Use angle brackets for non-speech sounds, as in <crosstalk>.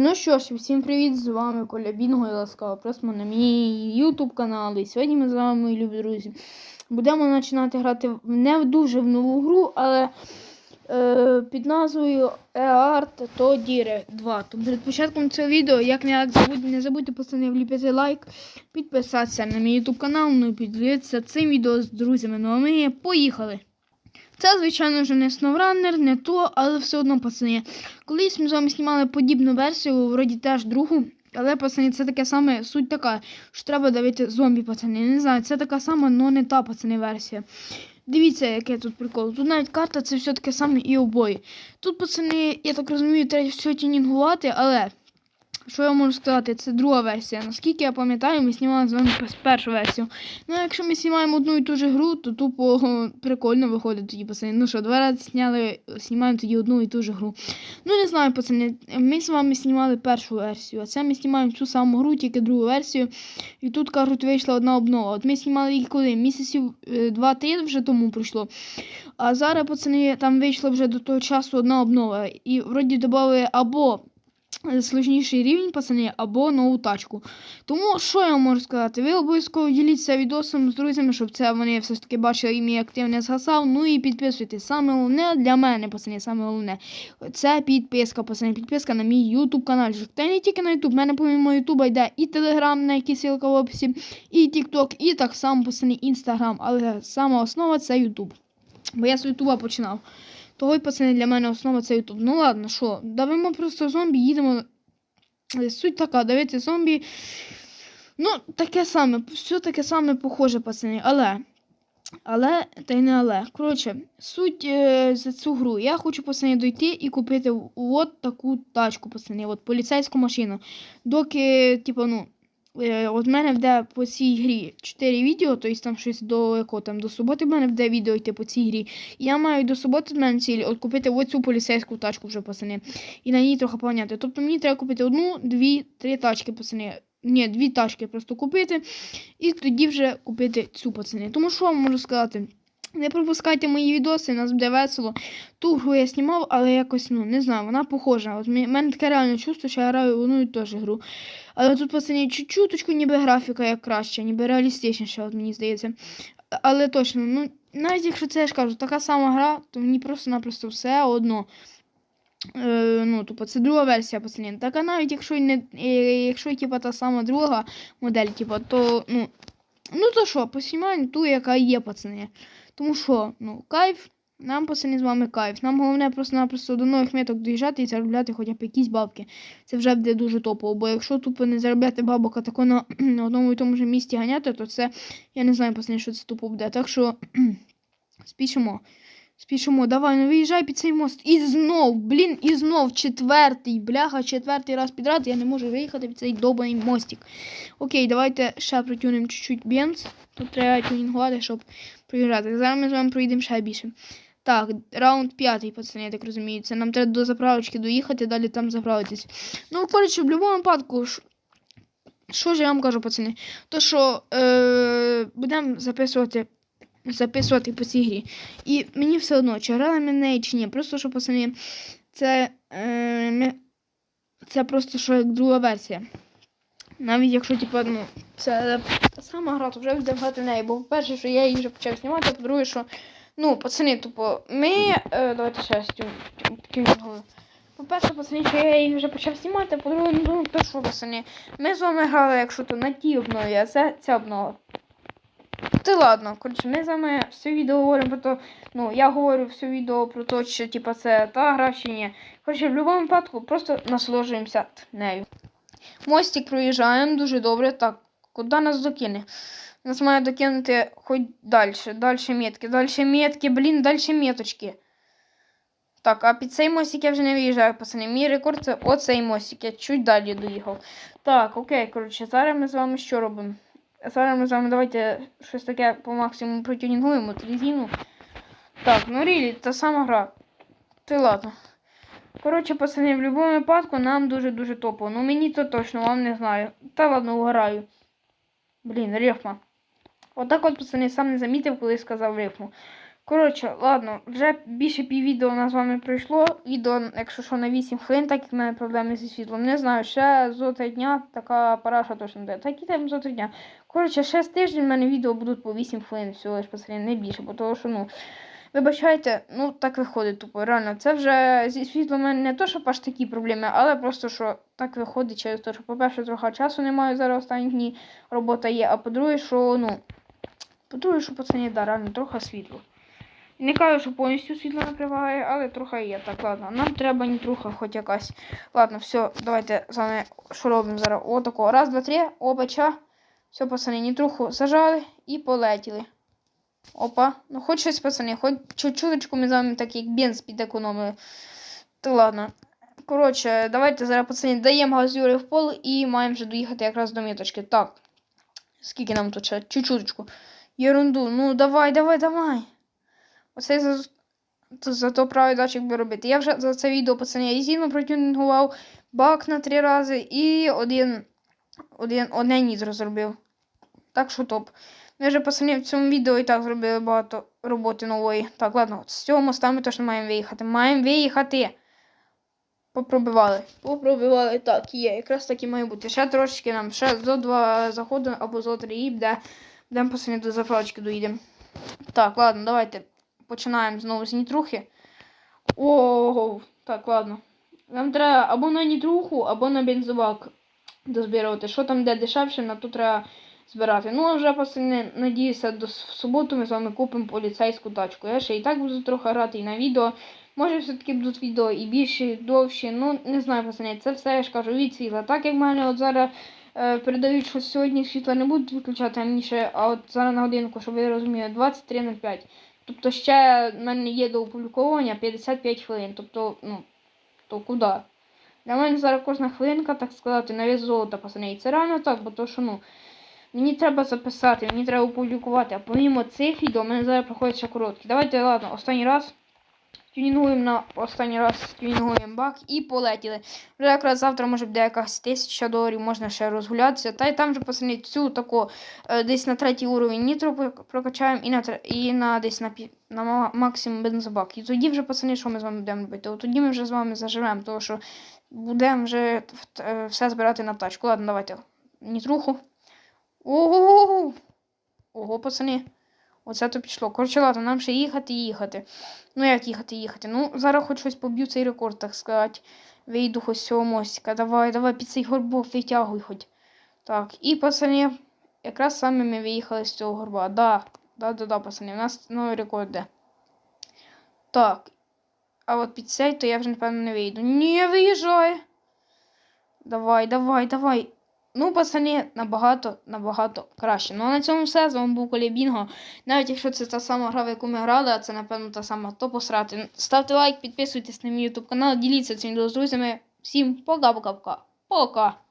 Ну що ж, всім привіт! З вами Коля Бінго і ласкаво просимо на мій YouTube канал. І сьогодні ми з вами, мої любі друзі, будемо починати грати не дуже в нову гру, але е, під назвою EART Todire 2. Тому перед початком цього відео, як не, як забудь, не забудьте вліпити лайк, підписатися на мій YouTube канал, ну і поділитися цим відео з друзями. Ну а ми поїхали! Це, звичайно вже не SnowRunner, не то, але все одно, пацани. Колись ми з вами знімали подібну версію, вроді теж другу. Але, пацани, це таке саме, суть така, що треба давити зомбі, пацани. Не знаю, це така сама, але не та, пацани, версія. Дивіться, яке тут прикол. Тут навіть карта це все таке саме і обої. Тут, пацани, я так розумію, треба все тюнінгувати, але що я можу сказати, це друга версія. Наскільки я пам'ятаю, ми знімали з вами першу версію. Ну, якщо ми знімаємо одну і ту ж гру, то тупо <laughs> прикольно виходить тоді, пацани. Ну що, два рази зняли, знімаємо тоді одну і ту ж гру. Ну, не знаю, пацани, ми з вами знімали першу версію, а це ми знімаємо цю саму гру, тільки другу версію. І тут, кажуть, вийшла одна обнова. От ми знімали її коли? Місяців е, два-три вже тому пройшло. А зараз, пацани, там вийшла вже до того часу одна обнова. І вроді додали або сложніший рівень, пацани, або нову тачку. Тому що я можу сказати? Ви обов'язково діліться відосом з друзями, щоб це вони все ж таки бачили і мій актив не згасав. Ну і підписуйтесь. Саме головне для мене, пацани, саме головне. Це підписка, пацани, підписка на мій YouTube канал. Та не тільки на YouTube, в мене помимо YouTube йде і Telegram, на який ссылка в описі, і TikTok, і так само, пацани, Instagram. Але сама основа це YouTube. Бо я з Ютуба починав. Того й, пацани, для мене основа це Ютуб. Ну ладно, що, давимо просто зомбі, їдемо. Е, Суть така, давити зомбі. Ну, таке саме, все таке саме похоже, пацани, але. Але, та й не але. Коротше, суть е, за цю гру. Я хочу, пацани, дойти і купити от таку тачку, пацани, от поліцейську машину. Доки, типу, ну, от в мене вде по цій грі 4 відео, тобто там щось якого там до суботи в мене вде відео йти по цій грі. І я маю до суботи в мене ціль от купити оцю поліцейську тачку вже, пацани. І на ній трохи поганяти. Тобто мені треба купити одну, дві, три тачки, пацани. Ні, дві тачки просто купити. І тоді вже купити цю пацани. Тому що вам можу сказати? Не пропускайте мої відоси, нас буде весело. Ту гру я знімав, але якось, ну, не знаю, вона похожа. От мене таке реальне чувство, що я граю в одну і ту ж гру. Але тут, пацани, чуть-чуточку ніби графіка як краще, ніби реалістичніше, от мені здається. Але точно, ну, навіть якщо це я ж кажу, така сама гра, то мені просто-напросто все одно. Е, ну, тупо, це друга версія, пацани. Так, а навіть якщо не, якщо, типа, та сама друга модель, типа, то, ну, ну то що, посімаємо ту, яка є, пацани. Тому що, ну, кайф, нам, пацани, з вами кайф. Нам головне просто-напросто до нових меток доїжджати і заробляти хоча б якісь бабки. Це вже буде дуже топово, бо якщо тупо не заробляти бабок, а тако на, на <clears throat> одному і тому ж місці ганяти, то це, я не знаю, пацани, що це тупо буде. Так що, <clears throat> спішимо. Спішимо, давай, ну виїжджай під цей мост. І знов, блін, і знов четвертий, бляха, четвертий раз підряд. Я не можу виїхати під цей довбаний мостик. Окей, давайте ще протюнемо чуть-чуть бенз. Тут треба тюнінгувати, щоб проїжджати. Зараз ми з вами проїдемо ще більше. Так, раунд п'ятий, пацани, я так розумію. Це нам треба до заправочки доїхати, далі там заправитись. Ну, коротше, в будь-якому випадку, що ж я вам кажу, пацани? То що е, будемо записувати записувати по цій грі. І мені все одно, чи грали неї, чи ні. Просто що, пацани, це, е, це просто що як друга версія. Навіть якщо, типу, ну, це та сама гра, то вже буде грати в неї. Бо по-перше, що я її вже почав знімати, по-друге, що, ну, пацани, тупо, ми. Е, давайте ще тю- По-перше, пацани, що я її вже почав знімати, по-друге, ну, то що, пацани, ми з вами грали, якщо то на тій обнові, а це ця обнова. Ти ладно, коротше, ми з вами все відео говоримо про то. Ну, я говорю все відео про те, що типа це та гра чи ні. Коротше, в будь-якому випадку просто насолоджуємося нею. Мостик проїжджаємо дуже добре. Так, куди нас докине? Нас має докинути хоч далі. Далі метки, далі метки, блін, далі меточки. Так, а під цей мостик я вже не виїжджаю, пацани. Мій рекорд це оцей мостик. Я чуть далі доїхав. Так, окей, коротше, зараз ми з вами що робимо? Зараз з вами давайте щось таке по максимуму протюнінгуємо резину. Так, ну рілі, та сама гра. Ти ладно. Коротше, пацани, в будь-якому випадку нам дуже-дуже топово. Ну мені то точно, вам не знаю. Та ладно, угораю. Блін, рифма. Отак от, пацани, сам не замітив, коли сказав рифму. Коротше, ладно, вже більше піввідео у нас з вами пройшло. Відео, якщо що, на 8 хвилин, так як в мене проблеми зі світлом. Не знаю, ще зо три дня така параша точно буде. Так і там зо три дня. Коротше, ще з тиждень в мене відео будуть по 8 хвилин, всього лиш пацани, не більше, бо того, що ну. Вибачайте, ну так виходить тупо. Реально, це вже зі світлом в мене не то, що аж такі проблеми, але просто що так виходить через те, що, по-перше, трохи часу немає зараз останні дні, робота є, а по-друге, що ну. По-друге, що пацані, да, реально трохи світло. Не кажу, що повністю світло накриває, але трохи є. Так, ладно. Нам треба нітруха хоч якась. Ладно, все, давайте з вами що робимо зараз? Отако. Раз, два, три, опача. Все, пацани, нітруху зажали і полетіли. Опа. Ну хоч щось, пацани, хоч чуть-чуточку ми з вами так як бенз підекономили. Та ладно. Коротше, давайте зараз, пацани, даємо газ Юри в пол і маємо вже доїхати якраз до міточки. Так. Скільки нам тут ще? Чуть-чуточку. Ерунду. Ну давай, давай, давай. Оце за, за, то правий датчик би робити. Я вже за це відео пацани резину протюнінгував, бак на три рази і один, один, одне нітро зробив. Так що топ. Ми вже пацани в цьому відео і так зробили багато роботи нової. Так, ладно, з цього моста ми точно маємо виїхати. Маємо виїхати. Попробивали. Попробивали. Так, є. Якраз так і має бути. Ще трошечки нам ще зо два заходи або зо три і буде. Будемо пацани до заправочки доїдемо. Так, ладно, давайте починаємо знову з нітрухи. Ого, так, ладно. Нам треба або на нітруху, або на бензобак дозбирати. Що там де дешевше, на то треба збирати. Ну, а вже пацани, надіюся, до в суботу ми з вами купимо поліцейську тачку. Я ще і так буду трохи грати і на відео. Може, все-таки будуть відео і більші, і довші. Ну, не знаю, пацани, це все я ж кажу від світла. Так як в мене от зараз е, передають, що сьогодні світло не будуть виключати раніше, а от зараз на годинку, щоб ви розуміли, 23.05. Тобто ще в мене є до опубліковування 55 хвилин. Тобто, ну, то куди? Для мене зараз кожна хвилинка, так сказати, на вес золота, пацани. І це реально так, бо то, що ну. Мені треба записати, мені треба опублікувати, а помімо цих відео, в мене зараз проходять ще короткі. Давайте, ладно, останній раз тюнінгуємо на останній раз тюнінгуємо бак і полетіли. Вже якраз завтра може буде якась тисяча доларів, можна ще розгулятися. Та й там же пацани цю таку е, десь на третій уровень нітро прокачаємо і на і на десь на, на максимум бензобак. І тоді вже пацани, що ми з вами будемо робити? От тоді ми вже з вами заживемо, тому що будемо вже е, все збирати на тачку. Ладно, давайте нітруху. Ого! Ого, пацани. Оце то пішло. Коротше, ладно, нам ще їхати їхати. Ну, як їхати, їхати. Ну, зараз хоч щось поб'ю цей рекорд, так сказати. Вийду хоч з цього мостика. Давай, давай, під цей горбок витягуй хоч. Так, і пацани, якраз саме ми виїхали з цього горба. Да, да, да, да, пацани, у нас новий рекорд де. Так. А от під цей, то я вже, напевно, не вийду. Ні, виїжджай. Давай, давай, давай. Ну, пацани, набагато, набагато краще. Ну а на цьому все. З вами був Колібінго. Навіть якщо це та сама гра, в яку ми грали, а це, напевно, та сама, то посрати. Ставте лайк, підписуйтесь на мій ютуб канал, діліться цим відео з друзями. Всім пока-пока-пока. Пока!